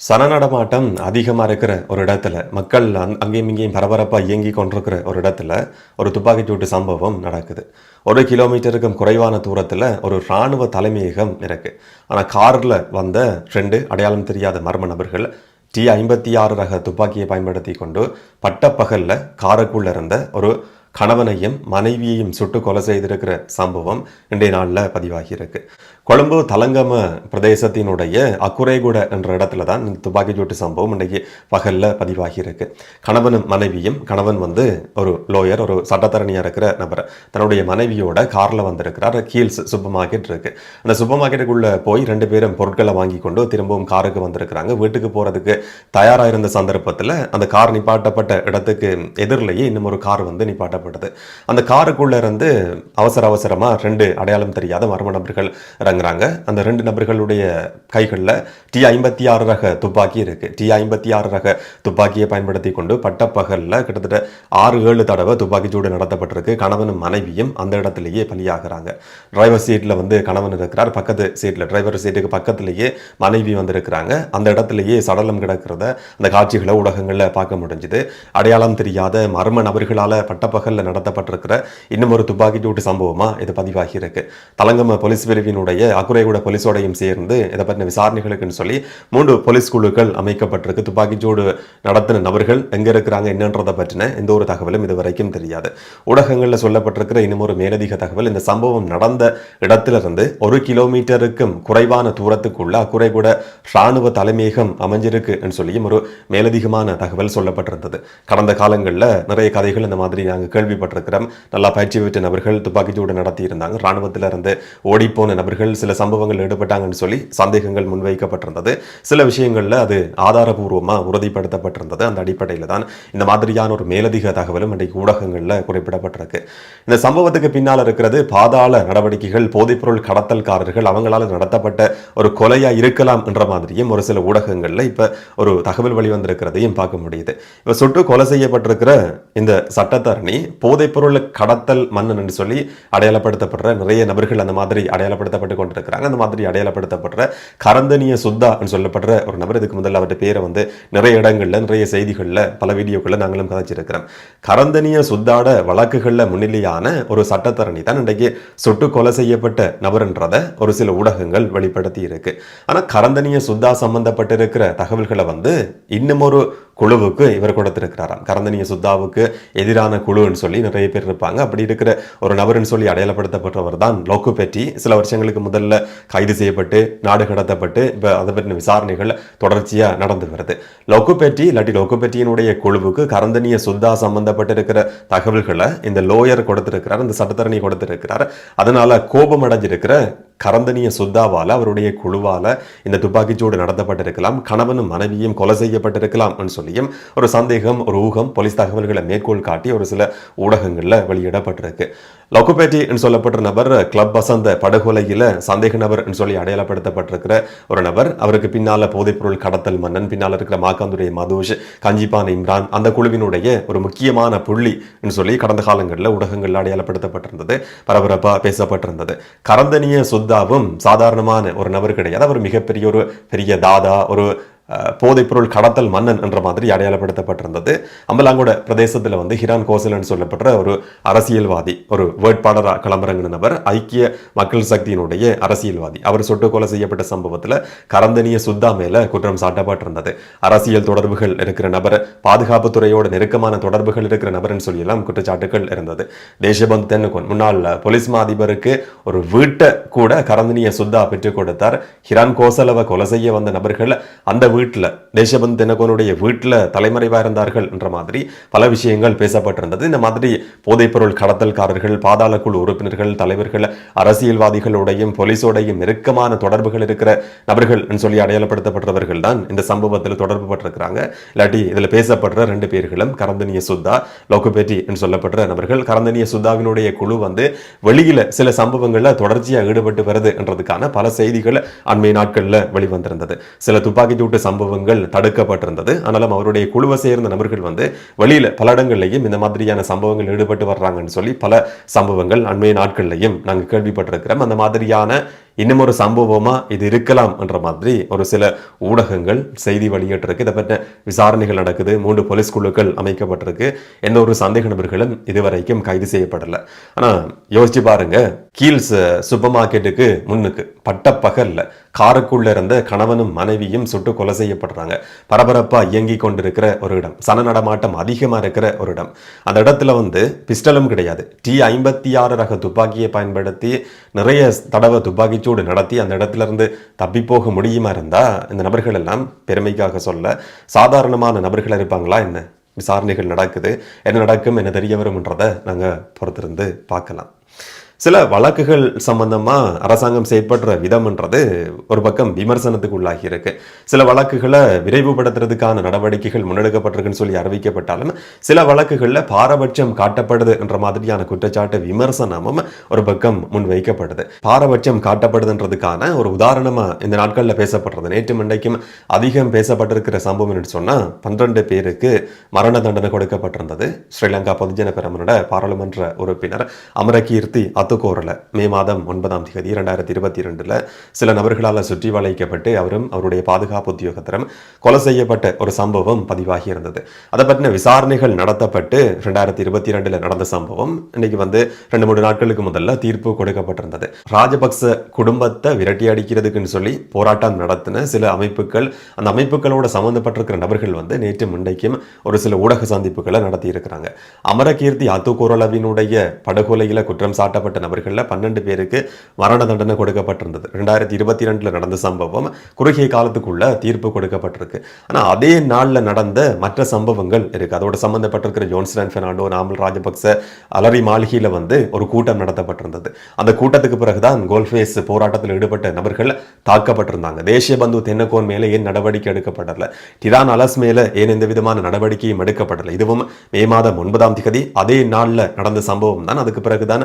சனநடமாட்டம் அதிகமாக இருக்கிற ஒரு இடத்துல மக்கள் அங் அங்கேயும் இங்கேயும் பரபரப்பாக இயங்கி கொண்டிருக்கிற ஒரு இடத்துல ஒரு துப்பாக்கிச்சூட்டு சம்பவம் நடக்குது. ஒரு கிலோமீட்டருக்கும் குறைவான தூரத்தில் ஒரு இராணுவ தலைமையகம் இருக்குது ஆனால் காரில் வந்த ரெண்டு அடையாளம் தெரியாத மர்ம நபர்கள் டி ஐம்பத்தி ஆறு ரக துப்பாக்கியை பயன்படுத்தி கொண்டு பட்டப்பகலில் காருக்குள்ளே இருந்த ஒரு கணவனையும் மனைவியையும் சுட்டு கொலை செய்திருக்கிற சம்பவம் இன்றைய நாளில் பதிவாகியிருக்கு கொழும்பு தலங்கம பிரதேசத்தினுடைய அக்குறைகுட என்ற இடத்துல தான் இந்த துப்பாக்கிச்சூட்டு சம்பவம் இன்றைக்கு பகலில் பதிவாகி இருக்கு கணவனும் மனைவியும் கணவன் வந்து ஒரு லோயர் ஒரு சட்டத்தரணியாக இருக்கிற நபர். தன்னுடைய மனைவியோட காரில் வந்திருக்கிறார். கீல்ஸ் சூப்பர் மார்க்கெட் இருக்கு. அந்த சூப்பர் மார்க்கெட்டுக்குள்ளே போய் ரெண்டு பேரும் பொருட்களை வாங்கி கொண்டு திரும்பவும் காருக்கு வந்திருக்கிறாங்க. வீட்டுக்கு போகிறதுக்கு தயாராக இருந்த சந்தர்ப்பத்தில் அந்த கார் நிப்பாட்டப்பட்ட இடத்துக்கு எதிரிலேயே இன்னும் ஒரு கார் வந்து நிப்பாட்டப்படுது அந்த காருக்குள்ளே இருந்து அவசர அவசரமாக ரெண்டு அடையாளம் தெரியாத மர்ம நபர்கள் இறங்குறாங்க அந்த ரெண்டு நபர்களுடைய கைகளில் டி ஐம்பத்தி ஆறு ரக துப்பாக்கி இருக்கு. டி ஐம்பத்தி ஆறு ரக துப்பாக்கியை பயன்படுத்தி கொண்டு பட்டப்பகலில் கிட்டத்தட்ட ஆறு ஏழு தடவை துப்பாக்கி சூடு நடத்தப்பட்டிருக்கு. கணவனும் மனைவியும் அந்த இடத்துலயே பலியாகிறாங்க. டிரைவர் சீட்டில் வந்து கணவன் இருக்கிறார். பக்கத்து சீட்டில் டிரைவர் சீட்டுக்கு பக்கத்திலேயே மனைவி வந்திருக்கிறாங்க. அந்த இடத்துலயே சடலம் கிடக்கிறத அந்த காட்சிகளை ஊடகங்களில் பார்க்க முடிஞ்சுது. அடையாளம் தெரியாத மர்ம நபர்களால் பட்டப்பகலில் நடத்தப்பட்டிருக்கிற இன்னும் ஒரு துப்பாக்கி சூட்டு சம்பவமா இது பதிவாகி இருக்கு. தலங்கம போலீஸ் பிரிவினுடைய அக்குறைகுட போலீஸோடையும் சேர்ந்து இதை பற்றின விசாரணைகளுக்குன்னு சொல்லி மூன்று போலீஸ் குழுக்கள் அமைக்கப்பட்டிருக்கு. துப்பாக்கிச்சூடு நடத்தின நபர்கள் எங்கே இருக்கிறாங்க என்னன்றதை பற்றின எந்த ஒரு தகவலும் இது வரைக்கும் தெரியாது. ஊடகங்களில் சொல்லப்பட்டிருக்கிற இன்னும் ஒரு மேலதிக தகவல் இந்த சம்பவம் நடந்த இடத்திலிருந்து ஒரு கிலோமீட்டருக்கும் குறைவான தூரத்துக்குள்ள அக்குறைகுட இராணுவ தலைமையகம் அமைஞ்சிருக்குன்னு சொல்லியும் ஒரு மேலதிகமான தகவல் சொல்லப்பட்டிருந்தது. கடந்த காலங்களில் நிறைய கதைகள் இந்த மாதிரி நாங்கள் கேள்விப்பட்டிருக்கிறோம். நல்லா பயிற்சி பெற்ற நபர்கள் துப்பாக்கிச்சூடு நடத்தி இருந்தாங்க இராணுவத்திலிருந்து ஓடிப்போன நபர்கள் சில சம்பவங்கள் ஈடுபட்டாங்கன்னு சொல்லி சந்தேகங்கள் முன்வைக்கப்பட்டிருந்தது. சில விஷயங்களில் அது ஆதாரபூர்வமாக உறுதிப்படுத்தப்பட்டிருந்தது. அந்த அடிப்படையில் தான் இந்த மாதிரியான ஒரு மேலதிக தகவலும் இன்றைக்கு ஊடகங்களில் குறிப்பிடப்பட்டிருக்கு. இந்த சம்பவத்துக்கு பின்னால் இருக்கிறது பாதாள நடவடிக்கைகள் போதைப்பொருள் கடத்தல்காரர்கள் அவங்களால நடத்தப்பட்ட ஒரு கொலையா இருக்கலாம் என்ற மாதிரியும் ஒரு சில ஊடகங்களில் இப்போ ஒரு தகவல் வெளிவந்திருக்கிறதையும் பார்க்க முடியுது. இப்போ சுட்டு கொலை செய்யப்பட்டிருக்கிற இந்த சட்டத்தரணி போதைப்பொருள் கடத்தல் மன்னன் என்று சொல்லி அடையாளப்படுத்தப்படுற நிறைய நபர்கள் அந்த மாதிரி அடையாளப்படுத்தப்பட்டு கொண்டிருக்கிறாங்க அந்த மாதிரி அடையாளப்படுத்தப்படுற கரந்தனிய சுத்தான்னு சொல்லப்படுற ஒரு நபர். இதுக்கு முதல்ல அவருடைய பேரை வந்து நிறைய இடங்களில் நிறைய செய்திகளில் பல வீடியோக்களில் நாங்களும் கதைச்சிருக்கிறோம். கரந்தனிய சுத்தாட வழக்குகளில் முன்னிலையான ஒரு சட்டத்தரணி தான் இன்றைக்கு சுட்டு கொலை செய்யப்பட்ட நபர்ன்றதை ஒரு சில ஊடகங்கள் வெளிப்படுத்தி இருக்கு. ஆனால் கரந்தனிய சுத்தா சம்பந்தப்பட்டிருக்கிற தகவல்களை வந்து இன்னும் ஒரு குழுவுக்கு இவர் கொடுத்திருக்கிறாராம். கரந்தனிய சுத்தாவுக்கு எதிரான குழுன்னு சொல்லி நிறைய பேர் இருப்பாங்க. அப்படி இருக்கிற ஒரு நபர்னு சொல்லி அடையாளப்படுத்தப்பட்டவர் தான் லோக்கு பெட்டி சில வருஷங்களுக்கு முதல்ல கைது செய்யப்பட்டு நாடு கடத்தப்பட்டு இப்போ அதை பற்றின விசாரணைகள் தொடர்ச்சியாக நடந்து வருது. லோக்கு இல்லாட்டி லவக்குபெட்டியினுடைய குழுவுக்கு கரந்தனிய சுத்தா சம்பந்தப்பட்டிருக்கிற தகவல்களை இந்த லோயர் கொடுத்திருக்கிறார் இந்த சட்டத்தரணி கொடுத்திருக்கிறார். அதனால கோபம் அடைஞ்சிருக்கிற கரந்தனிய சுத்தாவால் அவருடைய குழுவால் இந்த துப்பாக்கிச்சூடு நடத்தப்பட்டிருக்கலாம் கணவனும் மனைவியும் கொலை செய்யப்பட்டிருக்கலாம் சொல்லியும் ஒரு சந்தேகம் ஒரு ஊகம் போலீஸ் தகவல்களை மேற்கோள் காட்டி ஒரு சில ஊடகங்களில் வெளியிடப்பட்டிருக்கு. லொக்குபேட்டி சொல்லப்பட்ட நபர் கிளப் வசந்த படுகொலையில் சந்தேக நபர் என்று சொல்லி அடையாளப்படுத்தப்பட்டிருக்கிற ஒரு நபர். அவருக்கு பின்னால் போதைப்பொருள் கடத்தல் மன்னன் பின்னால் இருக்கிற மாக்காந்துரை மதுஷ் கஞ்சிபான் இம்ரான் அந்த குழுவினுடைய ஒரு முக்கியமான புள்ளி சொல்லி கடந்த காலங்களில் ஊடகங்களில் அடையாளப்படுத்தப்பட்டிருந்தது பரபரப்பாக பேசப்பட்டிருந்தது. கரந்தனிய சுத்தாவும் சாதாரணமான ஒரு நபர் கிடையாது. அவர் மிகப்பெரிய ஒரு பெரிய தாதா ஒரு போதைப்பொருள் கடத்தல் மன்னன் என்ற மாதிரி அடையாளப்படுத்தப்பட்டிருந்தது. அம்பலாங்கோட பிரதேசத்தில் வந்து ஹிரான் கோசலன் சொல்லப்பட்ட ஒரு அரசியல்வாதி ஒரு வேட்பாளராக கிளம்புறங்கினவர் ஐக்கிய மக்கள் சக்தியினுடைய அரசியல்வாதி. அவர் சுட்டு கொலை செய்யப்பட்ட சம்பவத்தில் கரந்தனிய சுத்தா மேல குற்றம் சாட்டப்பட்டிருந்தது. அரசியல் தொடர்புகள் இருக்கிற நபர் பாதுகாப்பு துறையோட நெருக்கமான தொடர்புகள் இருக்கிற நபர்னு சொல்லியெல்லாம் குற்றச்சாட்டுகள் இருந்தது. தேசபந்து தென்னுக்கோன் முன்னாள் போலீஸ் மா அதிபருக்கு ஒரு வீட்டை கூட கரந்தனிய சுத்தா பெற்றுக் கொடுத்தார். ஹிரான் கோசலவை கொலை செய்ய வந்த நபர்கள் அந்த வீட்டில் தேசபந்து தினகோனுடைய வீட்டில் தலைமறைவாக இருந்தார்கள் என்ற மாதிரி பல விஷயங்கள் பேசப்பட்டிருந்தது. இந்த மாதிரி போதைப்பொருள் கடத்தல்காரர்கள் பாதாள குழு உறுப்பினர்கள் தலைவர்கள் அரசியல்வாதிகளோடையும் போலீஸோடையும் நெருக்கமான தொடர்புகள் இருக்கிற நபர்கள் சொல்லி அடையாளப்படுத்தப்பட்டவர்கள் தான் இந்த சம்பவத்தில் தொடர்பு பட்டிருக்கிறாங்க. இல்லாட்டி இதில் பேசப்படுற ரெண்டு பேர்களும் கரந்தனிய சுத்தா லோக்குபேட்டி என்று சொல்லப்படுற நபர்கள். கரந்தனிய சுத்தாவினுடைய குழு வந்து வெளியில் சில சம்பவங்களில் தொடர்ச்சியாக ஈடுபட்டு வருது என்றதுக்கான பல செய்திகள் அண்மை நாட்களில் வெளிவந்திருந்தது. சில துப்பாக்கிச்சூட்டு சம்பவங்கள் தடுக்கப்பட்டிருந்தது. ஆனாலும் அவருடைய குழுவை சேர்ந்த நபர்கள் வந்து வெளியில் பல இடங்கள்லையும் இந்த மாதிரியான சம்பவங்கள் ஈடுபட்டு வர்றாங்கன்னு சொல்லி பல சம்பவங்கள் அண்மைய நாட்கள்லையும் நாங்கள் கேள்விப்பட்டிருக்கிறோம். அந்த மாதிரியான இன்னும் ஒரு சம்பவமா இது இருக்கலாம் என்ற மாதிரி ஒரு சில ஊடகங்கள் செய்தி வெளியிட்டிருக்கு. இதை பற்றின விசாரணைகள் நடக்குது. மூன்று போலீஸ் குழுக்கள் அமைக்கப்பட்டிருக்கு. எந்த ஒரு சந்தேக நபர்களும் இதுவரைக்கும் கைது செய்யப்படல. ஆனால் யோசிச்சு பாருங்க. கீல்ஸ் சூப்பர் மார்க்கெட்டுக்கு முன்னுக்கு பட்டப்பகல்ல காருக்குள்ள இருந்த கணவனும் மனைவியும் சுட்டு கொலை செய்யப்படுறாங்க. பரபரப்பா இயங்கி கொண்டிருக்கிற ஒரு இடம். சன நடமாட்டம் அதிகமா இருக்கிற ஒரு இடம். அந்த இடத்துல வந்து பிஸ்டலும் கிடையாது. டி ஐம்பத்தி ஆறு ரக துப்பாக்கியை பயன்படுத்தி நிறைய தடவை துப்பாக்கி துப்பாக்கிச்சூடு நடத்தி அந்த இடத்துல இருந்து தப்பி போக முடியுமா இருந்தா இந்த நபர்கள் எல்லாம் பெருமைக்காக சொல்ல சாதாரணமான நபர்கள் இருப்பாங்களா என்ன? விசாரணைகள் நடக்குது. என்ன நடக்கும் என்ன தெரிய வரும்ன்றதை நாங்கள் பொறுத்திருந்து பார்க்கலாம். சில வழக்குகள் சம்பந்தமா அரசாங்கம் செயற்படுற விதம்ன்றது ஒரு பக்கம் விமர்சனத்துக்கு உள்ளாகி இருக்கு சில வழக்குகளை விரைவுபடுத்துறதுக்கான நடவடிக்கைகள் முன்னெடுக்கப்பட்டிருக்குன்னு சொல்லி அறிவிக்கப்பட்டாலும் சில வழக்குகளில் பாரபட்சம் காட்டப்படுது என்ற மாதிரியான குற்றச்சாட்டு விமர்சனமும் ஒரு பக்கம் முன்வைக்கப்படுது. பாரபட்சம் காட்டப்படுதுன்றதுக்கான ஒரு உதாரணமா இந்த நாட்களில் பேசப்படுறது. நேற்று மண்டைக்கும் அதிகம் பேசப்பட்டிருக்கிற சம்பவம் என்று சொன்னா பன்னிரண்டு பேருக்கு மரண தண்டனை கொடுக்கப்பட்டிருந்தது. ஸ்ரீலங்கா பொதுஜன பெரமனோட பாராளுமன்ற உறுப்பினர் அமரகீர்த்தி அத்துக்கோரல மே மாதம் ஒன்பதாம் தேதி இரண்டாயிரத்தி இருபத்தி ரெண்டில் சில நபர்களால் சுற்றி வளைக்கப்பட்டு அவரும் அவருடைய பாதுகாப்பு உத்தியோகத்தரும் கொலை செய்யப்பட்ட ஒரு சம்பவம் பதிவாகி இருந்தது. அதை பற்றின விசாரணைகள் நடத்தப்பட்டு ரெண்டாயிரத்தி இருபத்தி ரெண்டில் நடந்த சம்பவம் இன்னைக்கு வந்து ரெண்டு மூணு நாட்களுக்கு முதல்ல தீர்ப்பு கொடுக்கப்பட்டிருந்தது. ராஜபக்ச குடும்பத்தை விரட்டி அடிக்கிறதுக்குன்னு சொல்லி போராட்டம் நடத்தின சில அமைப்புகள் அந்த அமைப்புகளோட சம்பந்தப்பட்டிருக்கிற நபர்கள் வந்து நேற்று முன்னைக்கும் ஒரு சில ஊடக சந்திப்புகளை நடத்தியிருக்கிறாங்க. அமரகீர்த்தி அத்துக்குரலவினுடைய படுகொலையில் குற்றம் சாட்டப்பட்ட நபர்கள்ல பன்னெண்டு பேருக்கு மரண தண்டனை கொடுக்கப்பட்டிருந்தது. ரெண்டாயிரத்தி இருபத்தி ரெண்டில் நடந்த சம்பவம் குறுகிய காலத்துக்குள்ள தீர்ப்பு கொடுக்கப்பட்டிருக்கு. ஆனால் அதே நாளில் நடந்த மற்ற சம்பவங்கள் இருக்கு. அதோட சம்பந்தப்பட்டிருக்கிற ஜோன்சன் ஃபெர்னாண்டோ நாமல் ராஜபக்ச அலரி மாளிகையில் வந்து ஒரு கூட்டம் நடத்தப்பட்டிருந்தது. அந்த கூட்டத்துக்கு பிறகுதான் கோல்ஃபேஸ் போராட்டத்தில் ஈடுபட்ட நபர்கள் தாக்கப்பட்டிருந்தாங்க. தேசிய பந்து தென்னக்கோன் மேலே ஏன் நடவடிக்கை எடுக்கப்படல? டிரான் அலஸ் மேலே ஏன் எந்த விதமான நடவடிக்கையும் எடுக்கப்படல? இதுவும் மே மாதம் ஒன்பதாம் திகதி அதே நாளில் நடந்த சம்பவம் தான். அதுக்கு பிறகுதான்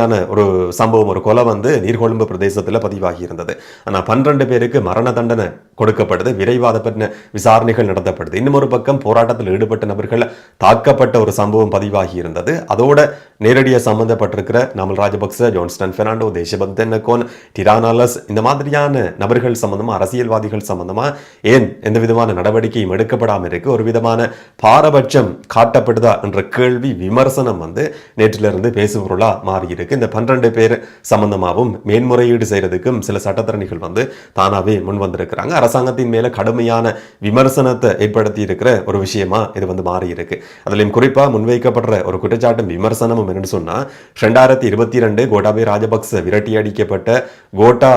அப்படியான ஒரு சம்பவம் ஒரு கொலை வந்து நீர்கொழும்பு பிரதேசத்தில் பதிவாகி இருந்தது ஆனால் பன்னிரண்டு பேருக்கு மரண தண்டனை கொடுக்கப்படுது விரைவாத பற்றின விசாரணைகள் நடத்தப்படுது. இன்னும் ஒரு பக்கம் போராட்டத்தில் ஈடுபட்ட நபர்கள் தாக்கப்பட்ட ஒரு சம்பவம் பதிவாகி இருந்தது அதோட நேரடியாக சம்பந்தப்பட்டிருக்கிற நாமல் ராஜபக்ச ஜோன்ஸ்டன் பெர்னாண்டோ தேசபந்தன் கோன் டிரானாலஸ் இந்த மாதிரியான நபர்கள் சம்பந்தமா அரசியல்வாதிகள் சம்பந்தமா ஏன் எந்த விதமான நடவடிக்கையும் எடுக்கப்படாமல் இருக்கு? ஒரு விதமான பாரபட்சம் காட்டப்படுதா என்ற கேள்வி விமர்சனம் வந்து நேற்றிலிருந்து பேசுபொருளா மாறி இருக்கு இந்த பன்னிரண்டு பேர் சம்பந்தமாகவும் மேன்முறையீடு செய்கிறதுக்கும் சில சட்டத்தரணிகள் வந்து தானாகவே முன் வந்திருக்கிறாங்க. அரசாங்கத்தின் மேலே கடுமையான விமர்சனத்தை ஏற்படுத்தி இருக்கிற ஒரு விஷயமா இது வந்து மாறி இருக்கு அதுலயும் குறிப்பா முன்வைக்கப்படுற ஒரு குற்றச்சாட்டும் விமர்சனமும் என்னன்னு சொன்னால் ரெண்டாயிரத்தி இருபத்தி ரெண்டு கோட்டாபே ராஜபக்ச விரட்டி அடிக்கப்பட்ட கோட்டா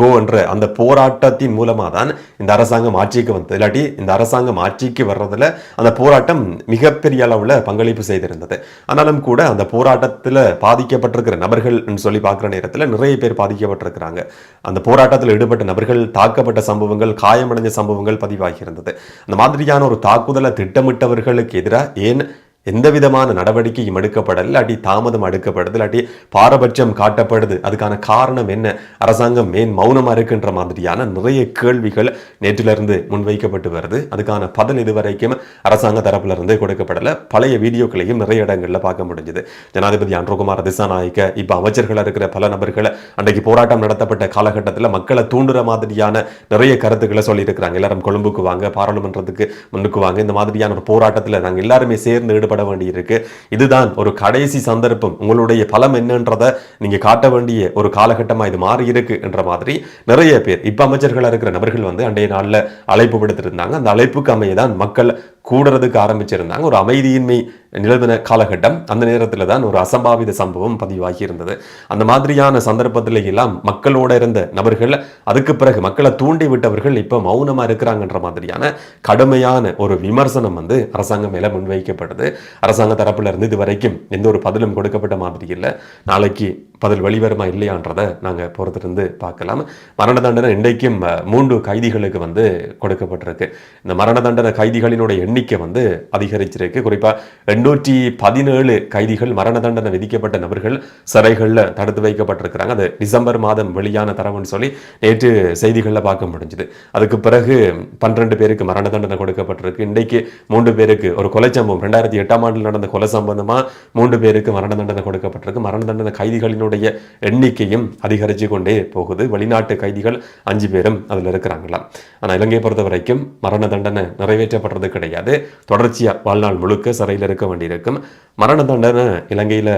கோ என்ற அந்த போராட்டத்தின் மூலமாக தான் இந்த அரசாங்கம் ஆட்சிக்கு வந்தது. இல்லாட்டி இந்த அரசாங்கம் ஆட்சிக்கு வர்றதுல அந்த போராட்டம் மிகப்பெரிய அளவில் பங்களிப்பு செய்திருந்தது. ஆனாலும் கூட அந்த போராட்டத்தில் பாதிக்கப்பட்டிருக்கிற நபர்கள் சொல்லி பார்க்குற நேரத்தில் நிறைய பேர் பாதிக்கப்பட்டிருக்கிறாங்க. அந்த போராட்டத்தில் ஈடுபட்ட நபர்கள் தாக்கப்பட்ட சம்பவங்கள் காயமடைஞ்ச சம்பவங்கள் பதிவாகி இருந்தது. அந்த மாதிரியான ஒரு தாக்குதலை திட்டமிட்டவர்களுக்கு எதிராக ஏன் எந்த விதமான நடவடிக்கையும் எடுக்கப்படல் இல்லாட்டி தாமதம் எடுக்கப்படுது இல்லாட்டி பாரபட்சம் காட்டப்படுது. அதுக்கான காரணம் என்ன? அரசாங்கம் மேன் மௌனமாக இருக்குன்ற மாதிரியான நிறைய கேள்விகள் நேற்றிலிருந்து முன்வைக்கப்பட்டு வருது. அதுக்கான பதில் இதுவரைக்கும் அரசாங்க தரப்புல இருந்து கொடுக்கப்படலை. பழைய வீடியோக்களையும் நிறைய இடங்களில் பார்க்க முடிஞ்சது. ஜனாதிபதி அன்றகுமார் திசாநாயக்க இப்போ அமைச்சர்களாக இருக்கிற பல நபர்கள் அன்றைக்கு போராட்டம் நடத்தப்பட்ட காலகட்டத்தில் மக்களை தூண்டுற மாதிரியான நிறைய கருத்துக்களை சொல்லியிருக்கிறாங்க. எல்லாரும் கொழும்புக்கு வாங்க பாராளுமன்றத்துக்கு முன்னுக்கு வாங்க இந்த மாதிரியான ஒரு போராட்டத்தில் நாங்கள் எல்லாருமே சேர்ந்து ஈடுபட வேண்டியிருக்கு. இதுதான் ஒரு கடைசி சந்தர்ப்பம். உங்களுடைய பலம் என்னன்றதை நீங்க காட்ட வேண்டிய ஒரு காலகட்டமா இது மாறி இருக்கு என்ற மாதிரி நிறைய பேர் இப்ப அமைச்சர்களாக இருக்கிற நபர்கள் வந்து அண்டைய நாள்ல அழைப்பு விடுத்திருந்தாங்க. அந்த அழைப்புக்கு அமையதான் மக்கள் கூடுறதுக்கு ஆரம்பிச்சிருந்தாங்க. ஒரு அமைதியின்மை நிலவின காலகட்டம். அந்த நேரத்தில் தான் ஒரு அசம்பாவித சம்பவம் பதிவாகி இருந்தது அந்த மாதிரியான சந்தர்ப்பத்தில் எல்லாம் மக்களோட இருந்த நபர்கள் அதுக்கு பிறகு மக்களை தூண்டி விட்டவர்கள் இப்போ மௌனமாக இருக்கிறாங்கன்ற மாதிரியான கடுமையான ஒரு விமர்சனம் வந்து அரசாங்கம் மேலே முன்வைக்கப்படுது அரசாங்க தரப்பில் இருந்து இது வரைக்கும் எந்த ஒரு பதிலும் கொடுக்கப்பட்ட மாதிரி இல்லை. நாளைக்கு பதில் வெளிவருமா இல்லையான்றதை நாங்கள் பொறுத்திருந்து பார்க்கலாம். மரண தண்டனை இன்றைக்கும் மூன்று கைதிகளுக்கு வந்து கொடுக்கப்பட்டிருக்கு. இந்த மரண தண்டனை கைதிகளினுடைய எண்ணிக்கை வந்து அதிகரிச்சிருக்கு. குறிப்பாக எண்ணூற்றி பதினேழு கைதிகள் மரண தண்டனை விதிக்கப்பட்ட நபர்கள் சிறைகளில் தடுத்து வைக்கப்பட்டிருக்கிறாங்க. அது டிசம்பர் மாதம் வெளியான தரவுன்னு சொல்லி நேற்று செய்திகளில் பார்க்க முடிஞ்சுது. அதுக்கு பிறகு பன்னிரண்டு பேருக்கு மரண தண்டனை கொடுக்கப்பட்டிருக்கு. இன்றைக்கு மூன்று பேருக்கு ஒரு கொலை சம்பவம் ரெண்டாயிரத்தி எட்டாம் ஆண்டில் நடந்த கொலை சம்பந்தமா மூன்று பேருக்கு மரண தண்டனை கொடுக்கப்பட்டிருக்கு. மரண தண்டனை கைதிகளினுடைய கைதிகளுடைய எண்ணிக்கையும் அதிகரித்து கொண்டே போகுது. வெளிநாட்டு கைதிகள் அஞ்சு பேரும் அதில் இருக்கிறாங்களாம் ஆனால் இலங்கையை பொறுத்த வரைக்கும் மரண தண்டனை நிறைவேற்றப்படுறது கிடையாது. தொடர்ச்சியாக வாழ்நாள் முழுக்க சிறையில் இருக்க வேண்டியிருக்கும். மரண தண்டனை இலங்கையில்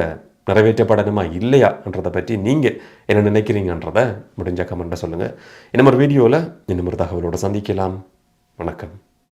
நிறைவேற்றப்படணுமா? இல்லையான்றதை பற்றி நீங்கள் என்ன நினைக்கிறீங்கன்றதை முடிஞ்ச கமெண்ட்டை சொல்லுங்கள் இன்னும் ஒரு வீடியோவில் இன்னும் ஒரு தகவலோடு சந்திக்கலாம். வணக்கம்.